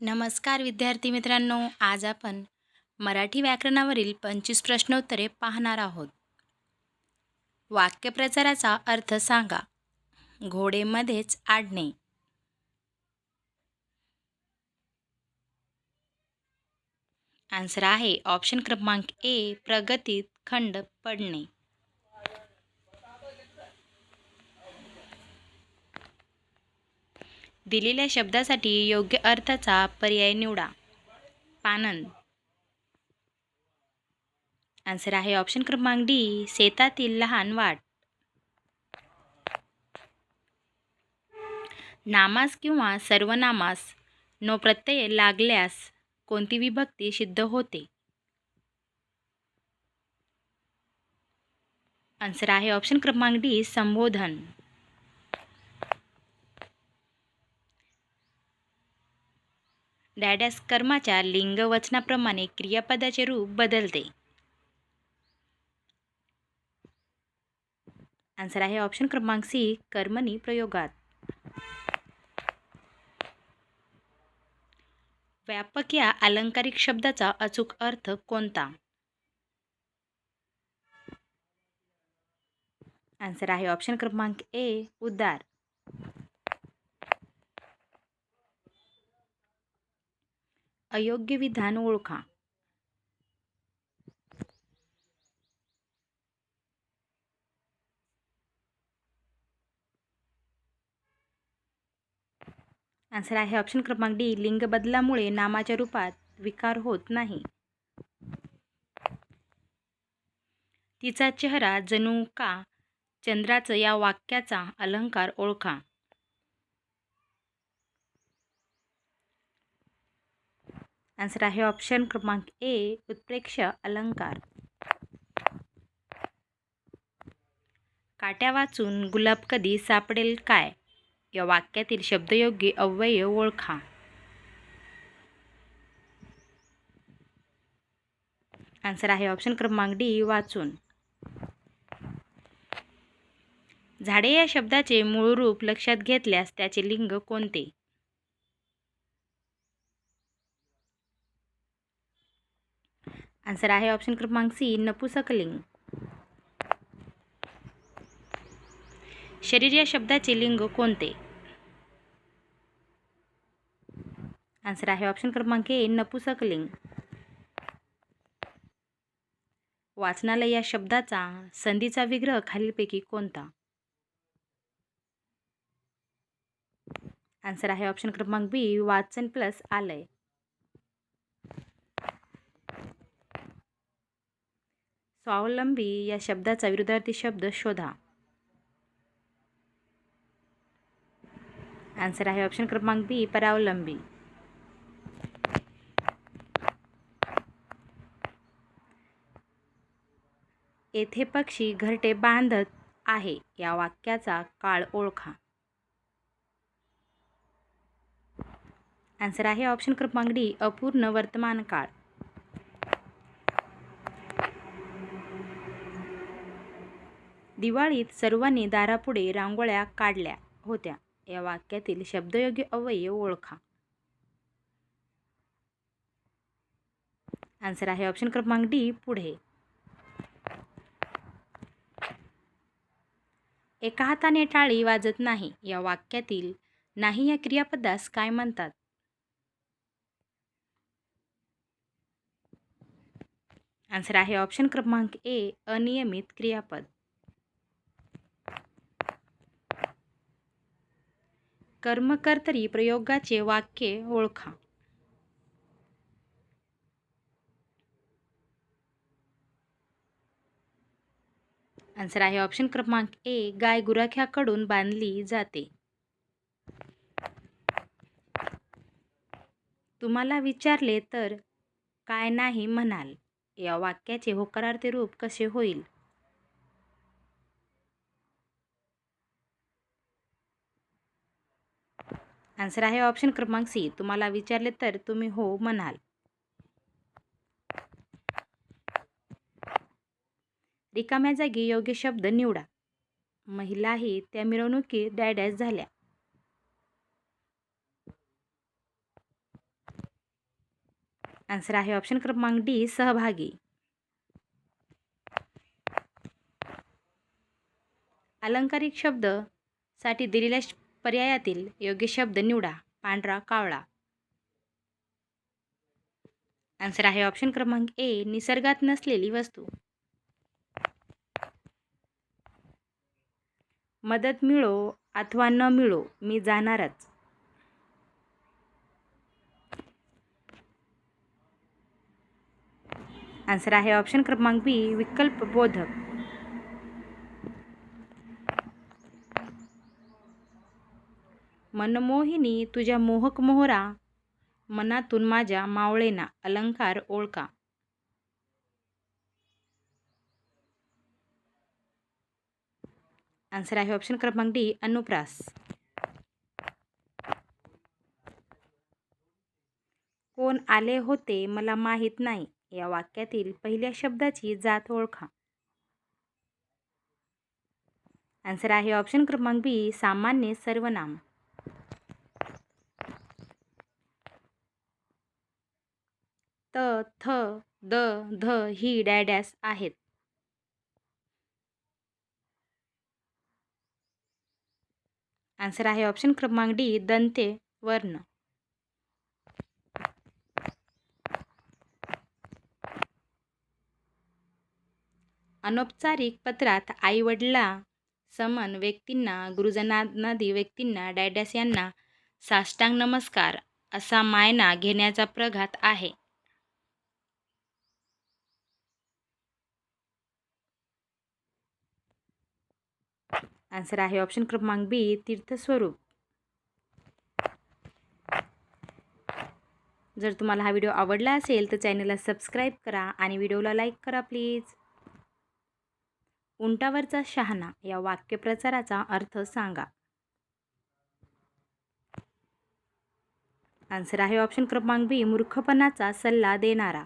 नमस्कार विद्यार्थी मित्रांनो आज आपण मराठी व्याकरणावरील पंचवीस प्रश्नोत्तरे पाहणार आहोत. वाक्यप्रचाराचा अर्थ सांगा. घोडेमध्येच आडणे. आन्सर आहे ऑप्शन क्रमांक ए प्रगतीत खंड पडणे. दिलेल्या शब्दासाठी योग्य अर्थाचा पर्याय निवडा. पानंद आन्सर आहे ऑप्शन क्रमांक डी शेतातील लहान वाट. नामास किंवा सर्वनामास नो प्रत्यय लागल्यास कोणती विभक्ती सिद्ध होते? आन्सर आहे ऑप्शन क्रमांक डी संबोधन. डॅडॅस कर्माच्या लिंगवचनाप्रमाणे क्रियापदाचे रूप बदलते. आन्सर आहे ऑप्शन क्रमांक सी कर्मणी प्रयोगात. व्यापक या अलंकारिक शब्दाचा अचूक अर्थ कोणता? आन्सर आहे ऑप्शन क्रमांक ए उद्दार अयोग्य विधान ओळखा. आन्सर आहे ऑप्शन क्रमांक डी लिंग बदलामुळे नामाच्या रूपात विकार होत नाही. तिचा चेहरा जणू का चंद्राचं या वाक्याचा अलंकार ओळखा. आन्सर आहे ऑप्शन क्रमांक ए उत्प्रेक्ष अलंकार. काट्या वाचून गुलाब कधी सापडेल काय? या वाक्यातील शब्दयोगी अव्यय ओळखा. आन्सर आहे ऑप्शन क्रमांक डी वाचून. झाडे या शब्दाचे मूळ रूप लक्षात घेतल्यास त्याचे लिंग कोणते? आन्सर आहे ऑप्शन क्रमांक सी नपुसकलिंग. शरीर या शब्दाचे लिंग कोणते? आन्सर आहे ऑप्शन क्रमांक ए नपुसकलिंग. वाचनालय या शब्दाचा संधीचा विग्रह खालीलपैकी कोणता? आन्सर आहे ऑप्शन क्रमांक बी वाचन प्लस आलय. स्वावलंबी या शब्दाचा विरुद्धार्थी शब्द शोधा. आन्सर आहे ऑप्शन क्रमांक बी परावलंबी. येथे पक्षी घरटे बांधत आहे या वाक्याचा काळ ओळखा. आन्सर आहे ऑप्शन क्रमांक डी अपूर्ण वर्तमान काळ. दिवाळीत सर्वांनी दारापुढे रांगोळ्या काढल्या होत्या. या वाक्यातील शब्दयोग्य अवयव ओळखा. आन्सर आहे ऑप्शन क्रमांक डी पुढे. एका हाताने टाळी वाजत नाही. या वाक्यातील नाही या क्रियापदास काय म्हणतात? आन्सर आहे ऑप्शन क्रमांक ए अनियमित क्रियापद. कर्मकर्तरी प्रयोगाचे वाक्य ओळखा. आन्सर आहे ऑप्शन क्रमांक ए गाय गुराख्याकडून बांधली जाते. तुम्हाला विचारले तर काय नाही म्हणाल. या वाक्याचे होकारार्थी रूप कसे होईल? आन्सर आहे ऑप्शन क्रमांक सी. तुम्हाला विचारले तर तुम्ही हो म्हणाल. रिकाम्या जागी योग्य शब्द निवडा. महिलाही त्या मिरवणुकीत डॅडॅस झाल्या. आन्सर आहे ऑप्शन क्रमांक डी सहभागी. अलंकारिक शब्दसाठी दिलेल्या श- पर्यायातील योग्य शब्द निवडा. पांढरा कावळा. आन्सर आहे ऑप्शन क्रमांक ए निसर्गात नसलेली वस्तू. मदत मिळो अथवा न मिळो मी जाणारच. आन्सर आहे ऑप्शन क्रमांक बी विकल्प बोधक. मनमोहिनी तुझ्या मोहक मोहरा मनातून माझ्या मावळेना अलंकार ओळखा. आन्सर आहे ऑप्शन क्रमांक डी अनुप्रास. कोण आले होते मला माहीत नाही या वाक्यातील पहिल्या शब्दाची जात ओळखा. आन्सर आहे ऑप्शन क्रमांक बी सामान्य सर्वनाम. त थ द ध ही डॅडॅस आहेत. आन्सर आहे ऑप्शन क्रमांक डी दंते वर्ण. अनौपचारिक पत्रात आईवडिला समन व्यक्तींना गुरुजनादी व्यक्तींना डॅडॅस यांना साष्टांग नमस्कार असा मायना घेण्याचा प्रघात आहे. आन्सर आहे ऑप्शन क्रमांक बी तीर्थस्वरूप. जर तुम्हाला हा व्हिडिओ आवडला असेल तर चॅनलला सबस्क्राईब करा आणि व्हिडिओला लाईक करा प्लीज उंटावरचा शहाणा या वाक्यप्रचाराचा अर्थ सांगा. आन्सर आहे ऑप्शन क्रमांक बी मूर्खपणाचा सल्ला देणारा.